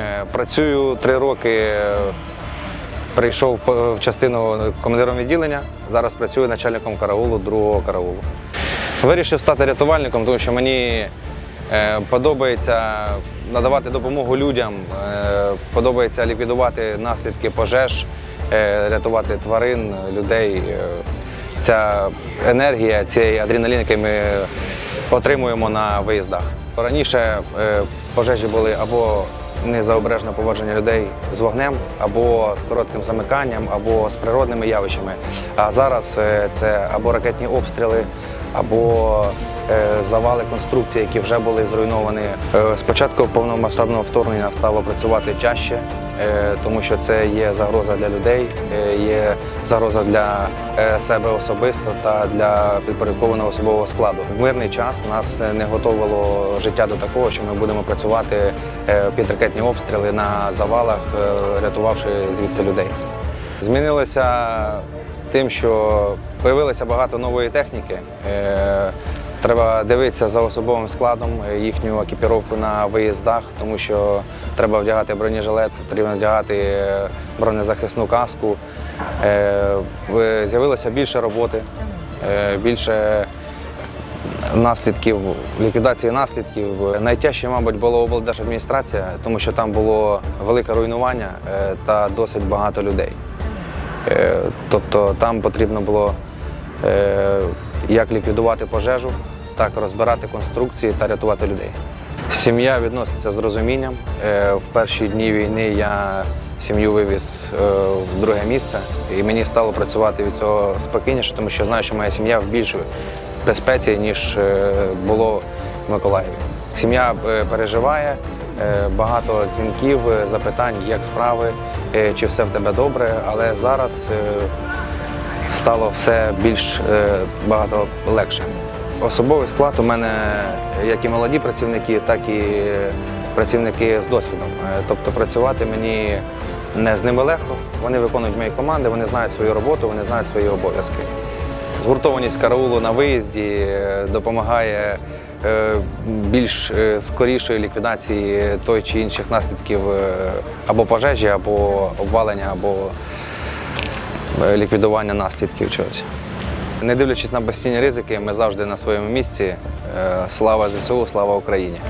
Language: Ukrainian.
Е, Працюю три роки. Прийшов в частину командиром відділення. Зараз працюю начальником караулу другого караулу. Вирішив стати рятувальником, тому що мені е, подобається надавати допомогу людям, е, подобається ліквідувати наслідки пожеж, рятувати тварин, людей. Ця енергія, цей адреналін, який ми отримуємо на виїздах. Раніше е, пожежі були або незаобережне поводження людей з вогнем, або з коротким замиканням, або з природними явищами. А зараз е, це або ракетні обстріли, або е, завали конструкцій, які вже були зруйновані. Спочатку повномасштабного вторгнення стало працювати чаще, тому що це є загроза для людей, е, є загроза для е, себе особисто та для підпорядкованого особового складу. В мирний час нас е, не готовило життя до такого, що ми будемо працювати е, під ракетні обстріли на завалах, е, рятувавши звідти людей. Змінилося тим, що з'явилося багато нової техніки. Треба дивитися за особовим складом, е, їхню екіпіровку на виїздах, тому що треба вдягати бронежилет, потрібно вдягати е, бронезахисну каску. Е, З'явилося більше роботи, більше наслідків, ліквідації наслідків. Найтяжче, мабуть, була облдержадміністрація, тому що там було велике руйнування та досить багато людей. Тобто там потрібно було як ліквідувати пожежу, так розбирати конструкції та рятувати людей. Сім'я відноситься з розумінням. Е, В перші дні війни я сім'ю вивіз е, в друге місце, і мені стало працювати від цього спокійніше, тому що знаю, що моя сім'я в більшій безпеці, ніж е, було в Миколаєві. Сім'я переживає, багато дзвінків, запитань, як справи, чи все в тебе добре, але зараз стало все більш е, багато легше. Особовий склад у мене як і молоді працівники, так і працівники з досвідом. Е, Тобто працювати мені не з ними легко. Вони виконують мої команди, вони знають свою роботу, вони знають свої обов'язки. Згуртованість караулу на виїзді е, допомагає е, більш е, скорішої ліквідації той чи інших наслідків е, або пожежі, або обвалення, або е, ліквідування наслідків чогось. Не дивлячись на постійні ризики, ми завжди на своєму місці. Е, Слава ЗСУ, слава Україні!